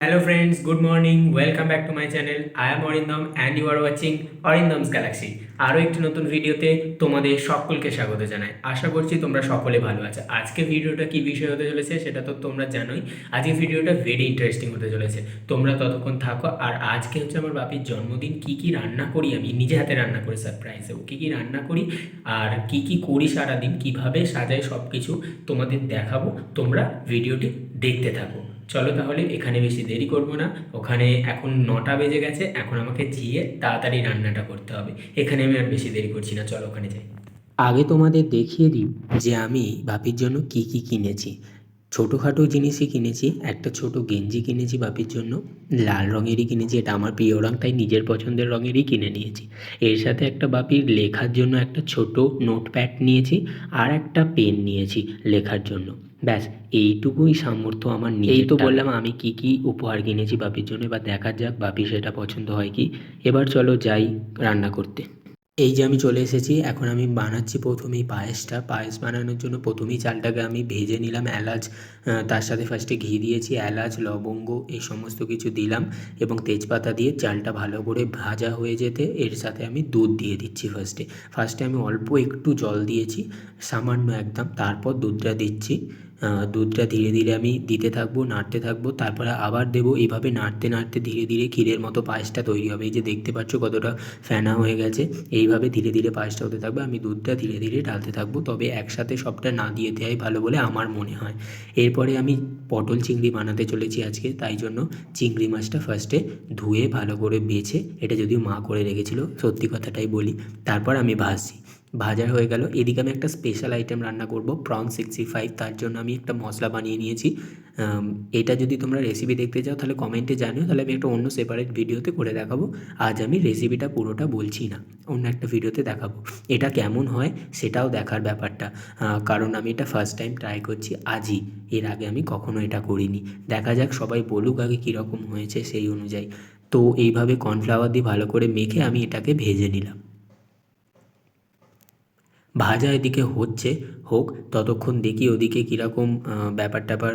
Hello friends, good morning. Welcome back to my channel. I am Orindam and you are watching Orindam's Galaxy. আরও একটি নতুন ভিডিওতে তোমাদের সকলকে স্বাগত জানাই। আশা করছি তোমরা সকলে ভালো আছো। আজকে ভিডিওটা কি বিষয় হতে চলেছে সেটা তো তোমরা জানোই। আজকে ভিডিওটা ভেরি ইন্টারেস্টিং হতে চলেছে। তোমরা ততক্ষণ থাকো আর আজকে হচ্ছে আমার বাপির জন্মদিন। কি কি রান্না করি আমি? নিজে হাতে রান্না করি সারপ্রাইজে কী কী রান্না করি? আর কি কি করি সারাদিন? কীভাবে সাজাই সব কিছু তোমাদের দেখাবো। তোমরা ভিডিওটি দেখতে থাকো। চলো তাহলে এখানে বেশি দেরি করব না। ওখানে এখন নটা বেজে গেছে, এখন আমাকে যেয়ে তাড়াতাড়ি রান্নাটা করতে হবে। এখানে আমি আর বেশি দেরি করছি না, চলো ওখানে যাই। আগে তোমাদের দেখিয়ে দিই যে আমি বাপির জন্য কি কি কিনেছি। ছোটোখাটো জিনিসই কিনেছি, একটা ছোট গেঞ্জি কিনেছি বাপির জন্য, লাল রঙেরই কিনেছি, এটা আমার প্রিয় রঙ তাই নিজের পছন্দের রঙেরই কিনে নিয়েছি। এর সাথে একটা বাপির লেখার জন্য একটা ছোট নোটপ্যাড নিয়েছি, আর একটা পেন নিয়েছি লেখার জন্য। ব্যাস, এইটুকুই সামর্থ্য আমার এই তো বললাম, আমি কি কি উপহার কিনেছি বাপির জন্য, এবার দেখা যাক বাপি সেটা পছন্দ হয় কি। এবার চলো যাই রান্না করতে। এই যে আমি চলে এসেছি, এখন আমি বানাচ্ছি প্রথমেই পায়েসটা। পায়েস বানানোর জন্য প্রথমেই চালটাকে আমি ভেজে নিলাম, এলাচ তার সাথে ফার্স্টে ঘি দিয়েছি, এলাচ, লবঙ্গ, এই সমস্ত কিছু দিলাম এবং তেজপাতা দিয়ে চালটা ভালো করে ভাজা হয়ে যেতে এর সাথে আমি দুধ দিয়ে দিচ্ছি ফার্স্টে ফার্স্টে আমি অল্প একটু জল দিয়েছি, সামান্য একদম, তারপর দুধটা দিচ্ছি। দুধটা ধীরে ধীরে আমি দিতে থাকব, নাড়তে থাকব, তারপরে আবার দেবো। এইভাবে নাড়তে নাড়তে ধীরে ধীরে ক্ষীরের মতো পায়েসটা তৈরি হবে। এই যে দেখতে পাচ্ছ কতটা ফেনা হয়ে গেছে, এইভাবে ধীরে ধীরে পায়েসটা হতে থাকবে। আমি দুধটা ধীরে ধীরে ঢালতে থাকব। তবে একসাথে সবটা না দিয়ে দেওয়াই ভালো বলে আমার মনে হয়। এরপরে আমি পটল চিংড়ি বানাতে চলেছি আজকে, তাই জন্য চিংড়ি মাছটা ফার্স্টে ধুয়ে ভালো করে বেছে, এটা যদিও মা করে রেখেছিল, সত্যি কথাটাই বলি, তারপর আমি ভাজছি। ভাজা হয়ে গেল। এদিকে আমি একটা স্পেশাল আইটেম রান্না করব প্রন সিক্সটি ফাইভ তার জন্য আমি একটা মশলা বানিয়ে নিয়েছি। এটা যদি তোমরা রেসিপি দেখতে চাও, তাহলে কমেন্টে জানিও। তাহলে আমি একটা অন্য সেপারেট ভিডিওতে করে দেখাবো। আজ আমি রেসিপিটা পুরোটা বলছি না, অন্য একটা ভিডিওতে দেখাবো। এটা কেমন হয় সেটাও দেখার ব্যাপারটা। কারণ আমি এটা ফার্স্ট টাইম ট্রাই করছি, আজই। এর আগে আমি কখনো এটা করিনি। দেখা যাক সবাই বলুক আগে কীরকম হয়েছে সেই অনুযায়ী। তো এইভাবে কর্নফ্লাওয়ার দিয়ে ভালো করে মেখে আমি এটাকে ভেজে নিলাম। ভাজা এদিকে হচ্ছে, হোক, ততক্ষণ দেখি ওদিকে কীরকম ব্যাপার ট্যাপার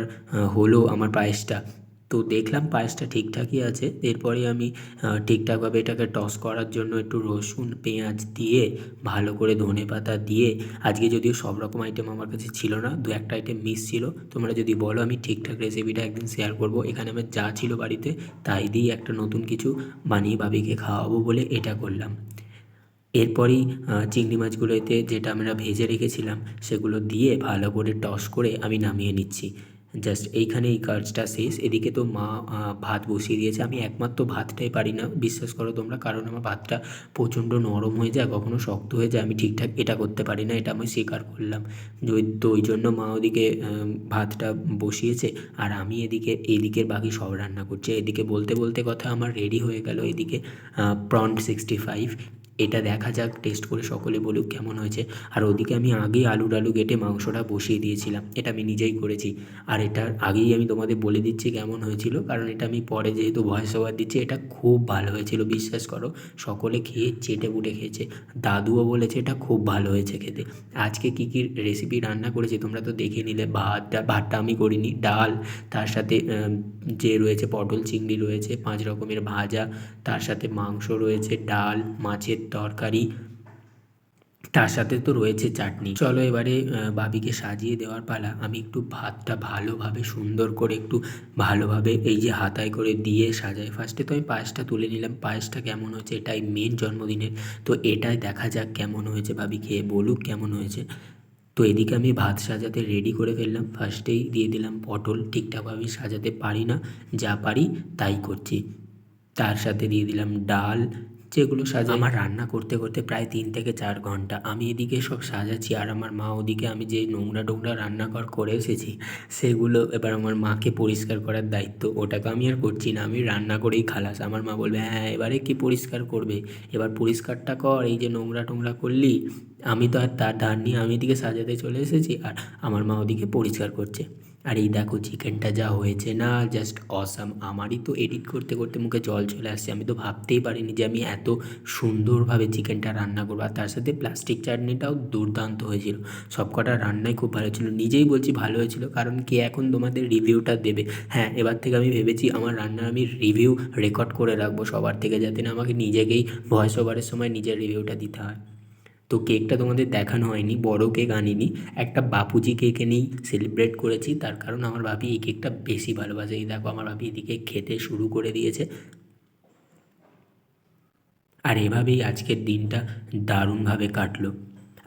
হলো আমার পায়েসটা। তো দেখলাম পায়েসটা ঠিকঠাকই আছে। এরপরে আমি ঠিকঠাকভাবে এটাকে টস করার জন্য একটু রসুন, পেঁয়াজ দিয়ে, ভালো করে ধনে পাতা দিয়ে, আজকে যদিও সব রকম আইটেম আমার কাছে ছিল না, দু একটা আইটেম মিস ছিল। তোমরা যদি বলো আমি ঠিকঠাক রেসিপিটা একদিন শেয়ার করব। এখানে আমার যা ছিল বাড়িতে, তাই দিয়ে একটা নতুন কিছু বানিয়ে বাবিকে খাওয়াবো বলে এটা করলাম। এরপরই চিংড়ি মাছগুলোতে যেটা আমরা ভেজে রেখেছিলাম, সেগুলো দিয়ে ভালো করে টস করে আমি নামিয়ে নিচ্ছি। জাস্ট এইখানে এই কাজটা শেষ। এদিকে তো মা ভাত বসিয়ে দিয়েছে। আমি একমাত্র ভাতটাই পারি না, বিশ্বাস করো তোমরা, কারণ আমার ভাতটা প্রচণ্ড নরম হয়ে যায়, কখনো শক্ত হয়ে যায়, আমি ঠিকঠাক এটা করতে পারি না, এটা আমি স্বীকার করলাম। তো ওই জন্য মা ওদিকে ভাতটা বসিয়েছে, আর আমি এদিকে, এদিকের বাকি সব রান্না করছি। এদিকে বলতে বলতে কথা আমার রেডি হয়ে গেল, এদিকে প্রন সিক্সটি ফাইভ এটা দেখা যাক টেস্ট করে সকলে বলুক কেমন হয়েছে। আর ওদিকে আমি আগেই আলু ডালু কেটে মাংসটা বসিয়ে দিয়েছিলাম। এটা আমি নিজেই করেছি। আর এটার আগেই আমি তোমাদের বলে দিচ্ছি কেমন হয়েছিল। কারণ এটা আমি পরে যেহেতু ভয়েস ওভার দিচ্ছি, এটা খুব ভালো হয়েছিল, বিশ্বাস করো। সকলে খেয়ে চেটে পুটে খেয়েছে। দাদুও বলেছে এটা খুব ভালো হয়েছে খেতে। আজকে কী কী রেসিপি রান্না করেছি তোমরা তো দেখে নিলে। ভাতটা ভাতটা আমি করিনি। ডাল, তার সাথে যে রয়েছে পটল, চিংড়ি রয়েছে, পাঁচ রকমের ভাজা, তার সাথে মাংস রয়েছে, ডাল, মাছের তরকারি। তার সাথে তো রয়েছে চাটনি। চলো এবারে বাবিকে সাজিয়ে দেওয়ার পালা। আমি একটু ভাতটা ভালোভাবে, সুন্দর করে একটু ভালোভাবে এই যে হাতায় করে দিয়ে সাজাই। ফার্স্টে তো আমি পায়েসটা তুলে নিলাম। পায়েসটা কেমন হয়েছে? এটাই মেন জন্মদিনের। তো এটাই দেখা যাক কেমন হয়েছে বাবি খেয়ে, বলুক কেমন হয়েছে। তো এদিকে আমি ভাত সাজাতে রেডি করে ফেললাম। ফার্স্টেই দিয়ে দিলাম পটল। ঠিকঠাকভাবে সাজাতে পারি না। যা পারি তাই করছি। তার সাথে দিয়ে দিলাম ডাল। যেগুলো সাজা আমার রান্না করতে করতে প্রায় তিন থেকে চার ঘণ্টা আমি এদিকে সব সাজাচ্ছি আর আমার মা ওদিকে আমি যে নোংরা টোংরা রান্নাঘর করে এসেছি, সেগুলো এবার আমার মাকে পরিষ্কার করার দায়িত্ব। ওটা তো আমি আর করছি না, আমি রান্না করেই খালাস। আমার মা বলবে হ্যাঁ এবারে কি পরিষ্কার করবে? এবার পরিষ্কারটা কর, এই যে নোংরা টোংরা করলি, আমি তো আর তার ধার নিয়ে আমি এদিকে সাজাতে চলে এসেছি আর আমার মা ওদিকে পরিষ্কার করছে। আর এই দেখো চিকেনটা যা হয়েছে না জাস্ট অসাম আমারই তো এডিট করতে করতে মুখে জল চলে আসছে। আমি তো ভাবতেই পারিনি যে আমি এত সুন্দরভাবে চিকেনটা রান্না করব। আর তার সাথে প্লাস্টিক চাটনিটাও দুর্দান্ত হয়েছিল। সবকটা রান্নাই খুব ভালো ছিল। নিজেই বলছি ভালো হয়েছিল, কারণ কে এখন তোমাদের রিভিউটা দেবে? হ্যাঁ এবার থেকে আমি ভেবেছি আমার রান্নার আমি রিভিউ রেকর্ড করে রাখব সবার থেকে, যাতে না আমাকে নিজেকেই ভয়েস ওভারের সময় নিজের রিভিউটা দিতে হয়। তো কেকটা তোমাদের দেখানো হয়নি, বড় কেক আনিনি, একটা বাপুজি কেক এনেই সেলিব্রেট করেছি, তার কারণ আমার ভাবি এই কেকটা বেশি ভালোবাসে। এই দেখো, আমার ভাবি এদিকে খেতে শুরু করে দিয়েছে। আর এভাবেই আজকের দিনটা দারুণভাবে কাটলো।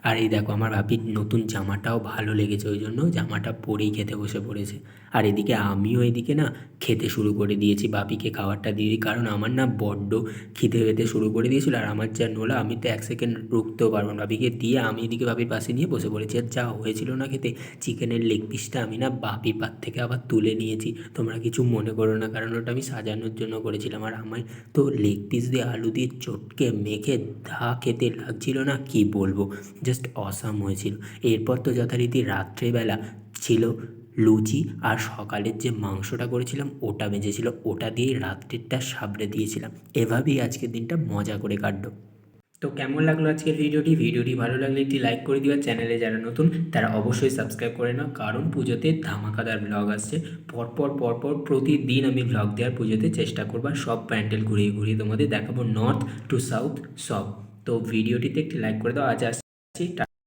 আর এই দেখো আমার ভাবির নতুন জামাটাও ভালো লেগেছে, ওই জন্য জামাটা পরেই খেতে বসে পড়েছে। আর এদিকে আমিও এদিকে না খেতে শুরু করে দিয়েছি বাপিকে খাবারটা দিয়ে দিই, কারণ আমার না বড্ড খিদে পেতে শুরু করে দিয়েছিল। আর আমার যা নোলা, আমি তো এক সেকেন্ড রুখতেও পারব না। বাপিকে দিয়ে আমি এদিকে বাপির পাশে নিয়ে বসে পড়েছি। আর যা হয়েছিল না খেতে চিকেনের লেগ পিসটা আমি না বাপির পাত থেকে আবার তুলে নিয়েছি। তোমরা কিছু মনে করো না, কারণ ওটা আমি সাজানোর জন্য করেছিলাম। আর আমার তো লেগ পিস দিয়ে আলু দিয়ে চটকে মেখে, ধা খেতে লাগছিল না, কি বলব? জাস্ট অসাম হয়েছিল। এরপর তো যথারীতি রাত্রেবেলা ছিল লুচি আর সকালের যে মাংসটা করেছিলাম, ওটা বেঁচেছিল ওটা দিয়েই রাত্রিটা সাবড়ে দিয়েছিলাম। এভাবেই আজকের দিনটা মজা করে কাটলো। তো কেমন লাগল আজকের ভিডিওটি? ভিডিওটি ভালো লাগলে একটি লাইক করে দিও। চ্যানেলে যারা নতুন, তারা অবশ্যই সাবস্ক্রাইব করে নাও। কারণ পুজোতে ধামাকাদার ব্লগ আসছে। পরপর পরপর প্রতিদিন আমি ব্লগ দেওয়ার পুজোতে চেষ্টা করবার সব প্যান্ডেল ঘুরিয়ে ঘুরিয়ে তোমাদের দেখাবো নর্থ টু সাউথ সব। তো ভিডিওটিতে একটি লাইক করে দাও। আজ আসছি